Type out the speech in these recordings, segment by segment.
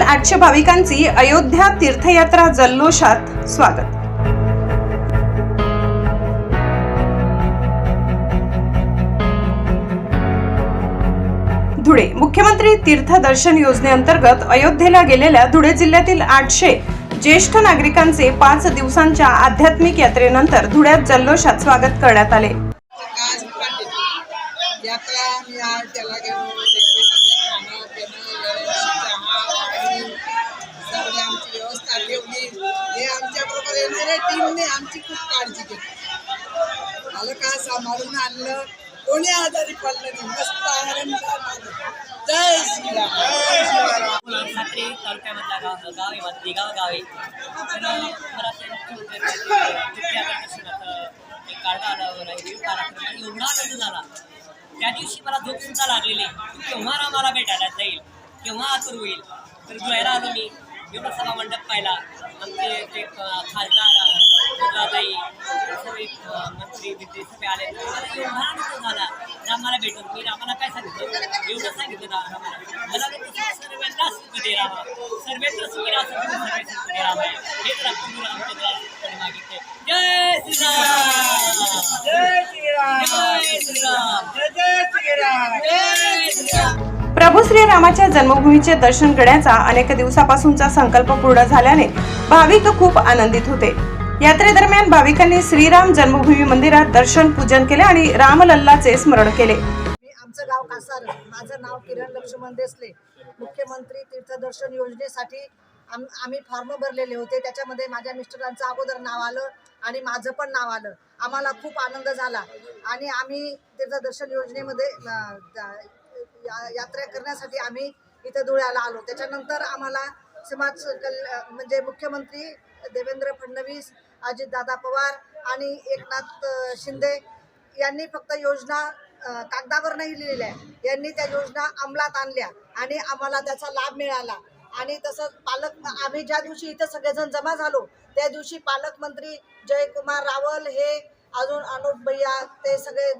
जिल्ह्यातील आठशे भाविकांची अयोध्या तीर्थयात्रा जल्लोषात स्वागत. धुळे मुख्यमंत्री तीर्थ दर्शन योजनेअंतर्गत अयोध्येला गेलेल्या धुळे जिल्ह्यातील आठशे ज्येष्ठ नागरिकांचे पाच दिवसांच्या आध्यात्मिक यात्रेनंतर धुळ्यात जल्लोषात स्वागत करण्यात आले आज पाठी यात्रा आम्ही आज त्याला गेलो रेल्वेमध्ये खाणं पिणं व्यवस्थित चहा पाणी सगळी आमची व्यवस्था ठेवली हे आमच्याबरोबर येणाऱ्या टीमने आमची खूप काळजी घेतली. आलं का? सांभाळून आणलं. कोणी आजारी पडलं नाही. मस्त आनंद आलं. जय श्रीराम. साखरे तालुक्यामधला गाव गाव आहे गाव आहे. तर आलं एवढा आनंद झाला. त्या दिवशी मला झोप सुद्धा लागलेली केव्हा आम्हाला भेटायला जाईल. केव्हा आतुर होईल. तर जोयला आलो मी. एवढा सभा मंडप पाहिला. आमचे अं, खासदार सगळे मंत्री बित्री सगळे आले. एवढा आनंद झाला रामाला भेटून. मी रामाला काय सांगितलं? एवढं सांगितलं ना रामाला मला सर्वांना रामा सुखी सुखदे रामा हेच रामचंद्र रामचंद्र मागितले जय श्रीराम. जय श्रीराम. जय श्रीराम. जय श्रीराम. जय श्रीराम. प्रभू श्रीरामाच्या जन्मभूमीचे दर्शन करण्याचा अनेक दिवसापासूनचा संकल्प पूर्ण झाल्याने भाविक खूप आनंदित होते. यात्रेदरम्यान भाविकांनी श्रीराम जन्मभूमी मंदिरात दर्शन पूजन केले आणि रामलल्लाचे स्मरण केले. मी आमचं गाव कासार माझं नाव किरण लक्ष्मण देसले. मुख्यमंत्री तीर्थदर्शन योजनेसाठी आम आम्ही फॉर्म भरलेले होते. त्याच्यामध्ये माझ्या मिस्टरांचं अगोदर नाव आलं आणि माझं पण नाव आलं. आम्हाला खूप आनंद झाला. आणि आम्ही तीर्थदर्शन योजनेमध्ये यात्रा करण्यासाठी आम्ही इथं धुळ्याला आलो. त्याच्यानंतर आम्हाला समाज कल्या म्हणजे मुख्यमंत्री देवेंद्र फडणवीस अजितदादा पवार आणि एकनाथ शिंदे यांनी फक्त योजना कागदावर नाही लिहिलेल्या यांनी त्या योजना अंमलात आणल्या आणि आम्हाला त्याचा लाभ मिळाला. आणि तसंच पालक आम्ही ज्या दिवशी इथं सगळेजण जमा झालो त्या दिवशी पालकमंत्री जयकुमार रावल हे अजून अनुप भैया ते सगळे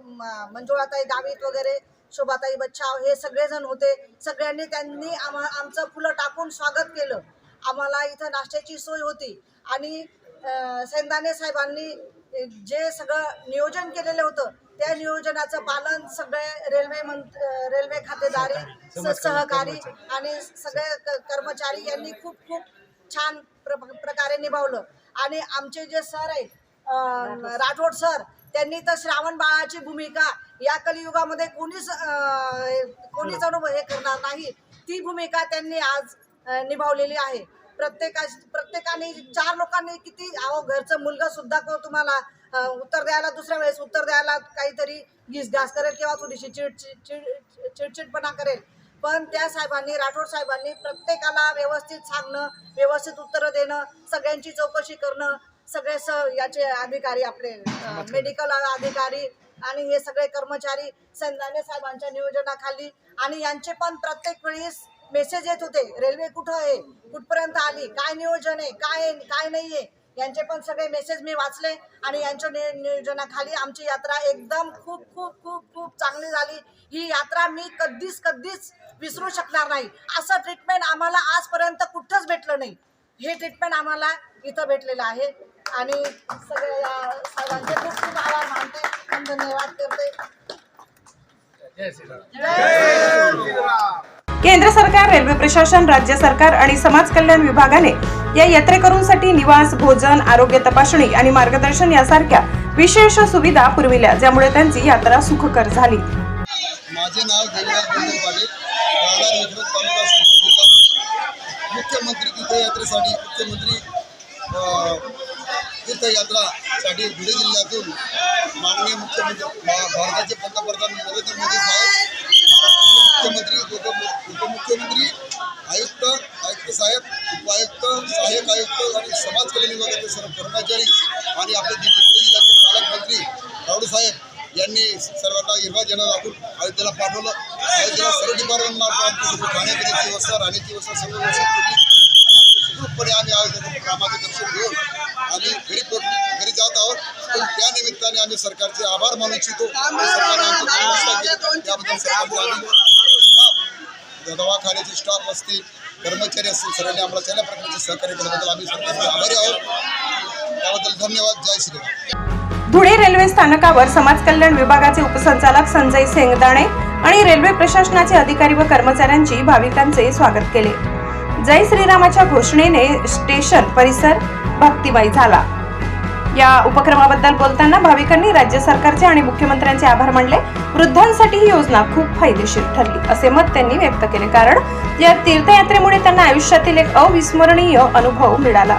मंजुळाताई गावित वगैरे शोभाताई बच्छाव हे सगळेजण होते. सगळ्यांनी त्यांनी आम्हा आमचं फुलं टाकून स्वागत केलं. आम्हाला इथं नाश्त्याची सोय होती. आणि सेंदाने साहेबांनी जे सगळं नियोजन केलेलं होतं त्या नियोजनाचं पालन सगळे रेल्वे मंत रेल्वे खातेदारी सहकारी आणि सगळे कर्मचारी यांनी खूप खूप छान प्र प्रकारे निभावलं. आणि आमचे जे सर आहेत राठोड सर त्यांनी तर श्रावण बाळाची भूमिका या कलियुगामध्ये कोणीच कोणीच अनुभव हे करणार नाही. ती भूमिका त्यांनी आज निभावलेली आहे. प्रत्येका प्रत्येकाने चार लोकांनी किती अहो घरचं मुलगा सुद्धा को तुम्हाला उत्तर द्यायला दुसऱ्या वेळेस उत्तर द्यायला काहीतरी घिसघास करेल किंवा थोडीशी चिड चिडचिडपणा करेल. पण त्या साहेबांनी राठोड साहेबांनी प्रत्येकाला व्यवस्थित सांगणं व्यवस्थित उत्तरं देणं सगळ्यांची चौकशी करणं सगळे स याचे अधिकारी आपले मेडिकल अधिकारी आणि हे सगळे कर्मचारी संदाने साहेबांच्या नियोजनाखाली. आणि यांचे पण प्रत्येक वेळेस मेसेज येत होते रेल्वे कुठं आहे? कुठपर्यंत आली? काय नियोजन आहे? काय काय नाही आहे यांचे पण सगळे मेसेज मी वाचले आणि यांच्या नियोजनाखाली आमची यात्रा एकदम खूप खूप खूप खूप चांगली झाली. ही यात्रा मी कधीच कधीच विसरू शकणार नाही. असं ट्रीटमेंट आम्हाला आजपर्यंत कुठंच भेटलं नाही. हे ट्रीटमेंट आम्हाला इथं भेटलेलं आहे. आणि सगळे या साहेबांचे खूप खूप आभार मानते. आणि धन्यवाद करते. केंद्र सरकार रेल्वे प्रशासन राज्य सरकार आणि समाज कल्याण विभागाने या यात्रेकरूंसाठी निवास भोजन आरोग्य तपासणी आणि मार्गदर्शन यासारख्या विशेष सुविधा पुरविल्या ज्यामुळे त्यांची यात्रा सुखकर झाली. माझे नाव. मुख्यमंत्री तीर्थयात्रेसाठी मुख्यमंत्री अ, तीर्थयात्रासाठी धुळे जिल्ह्यातून माननीय मुख्यमंत्री भा- भारताचे पंतप्रधान नरेंद्र मोदी साहेब मुख्यमंत्री उपमुख्यमंत्री आयुक्त आयुक्त साहेब उपायुक्त सहाय्यक आयुक्त आणि समाज कल्याण विभागाचे सर्व कर्मचारी आणि आपले जे धुळे जिल्ह्याचे पालकमंत्री राऊड साहेब यांनी सर्वांना हिरवा जन दाखवून अयोध्येला पाठवलं. अयोध्येला सर्व डिपार्टमेंट आमची सर्व व्यवस्था राहण्याची व्यवस्था सर्व व्यवस्था केली. आणि आम्ही आयोजन रामाचे दर्शन घेऊन आम्ही घरी पोट घरी जात आहोत. पण त्या निमित्ताने आम्ही सरकारचे आभार मानू इच्छितो. त्याबद्दल सरकारचे दवाखान्याचे स्टाफ असतील कर्मचारी असतील सर्वांनी आम्हाला चांगल्या प्रकारचे सहकार्य केल्याबद्दल आम्ही सरकारचे आभारी आहोत. त्याबद्दल धन्यवाद. जय श्रीराम धुळे रेल्वे स्थानकावर समाज कल्याण विभागाचे उपसंचालक संजय सेंगदाणे आणि रेल्वे प्रशासनाचे अधिकारी व कर्मचाऱ्यांची भाविकांचे स्वागत केले. जय श्रीरामाच्या घोषणेने स्टेशन परिसर भक्तिमय झाला. या उपक्रमाबद्दल बोलताना भाविकांनी राज्य सरकारचे आणि मुख्यमंत्र्यांचे आभार मानले. वृद्धांसाठी ही योजना खूप फायदेशीर ठरली असे मत त्यांनी व्यक्त केले. कारण या तीर्थयात्रेमुळे त्यांना आयुष्यातील एक अविस्मरणीय अनुभव मिळाला.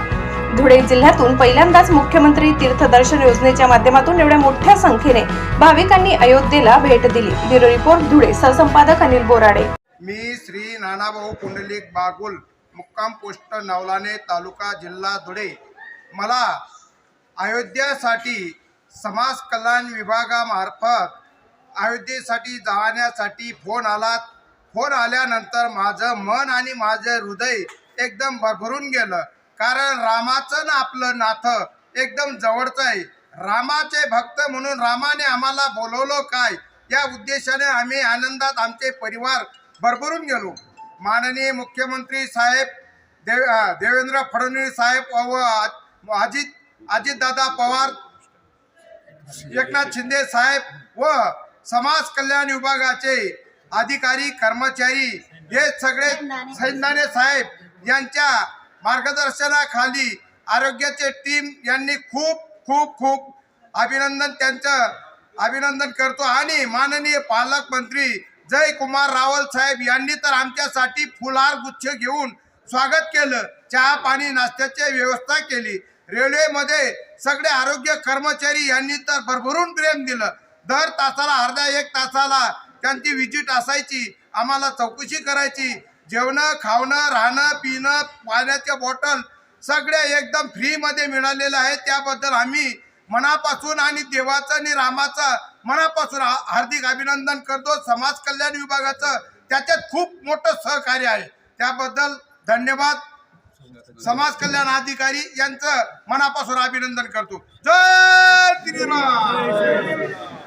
धुळे जिल्ह्यातून पहिल्यांदाच मुख्यमंत्री तीर्थदर्शन योजनेच्या माध्यमातून एवढ्या मोठ्या संख्येने भाविकांनी अयोध्येला भेट दिली. Bureau report Dhule. सहसंपादक Anil Borade. मी श्री नानाभाऊ पुंडलिक बागुल मुक्काम पोस्ट नवलाने तालुका जिल्हा धुळे. मला अयोध्येसाठी समाज कल्याण विभागामार्फत अयोध्येसाठी जाण्यासाठी फोन आला. फोन आल्यानंतर माझं मन आणि माझं हृदय एकदम भरभरून गेलं. कारण रामाचं ना आपलं नातं एकदम जवळचं आहे. रामाचे भक्त म्हणून रामाने आम्हाला बोलवलं काय? या उद्देशाने आम्ही आनंदात आमचे परिवार भरभरून गेलो. माननीय मुख्यमंत्री साहेब देव देवेंद्र फडणवीस साहेब व अजित अजितदादा पवार एकनाथ शिंदे साहेब व समाज कल्याण विभागाचे अधिकारी कर्मचारी हे सगळे सैंदाने साहेब यांच्या मार्गदर्शनाखाली आरोग्याचे टीम यांनी खूप खूप खूप अभिनंदन त्यांचं अभिनंदन करतो. आणि माननीय पालकमंत्री जय कुमार रावल साहेब यांनी तर आमच्यासाठी फुलहार गुच्छ घेऊन स्वागत केलं. चहा पाणी नाश्त्याची व्यवस्था केली. रेल्वेमध्ये सगळे आरोग्य कर्मचारी यांनी तर भरभरून प्रेम दिलं. दर तासाला अर्ध्या एक तासाला त्यांची विजिट असायची. आम्हाला चौकशी करायची. जेवणं खावणं राहणं पिणं पाण्याच्या बॉटल सगळे एकदम फ्रीमध्ये मिळालेलं आहे त्याबद्दल आम्ही मनापासून आणि देवाचं आणि रामाचं मनापासून हार्दिक अभिनंदन करतो. समाज कल्याण विभागाचं त्याच्यात खूप मोठं सहकार्य आहे. त्याबद्दल धन्यवाद. समाज कल्याण अधिकारी यांचं मनापासून अभिनंदन करतो. जय श्रीराम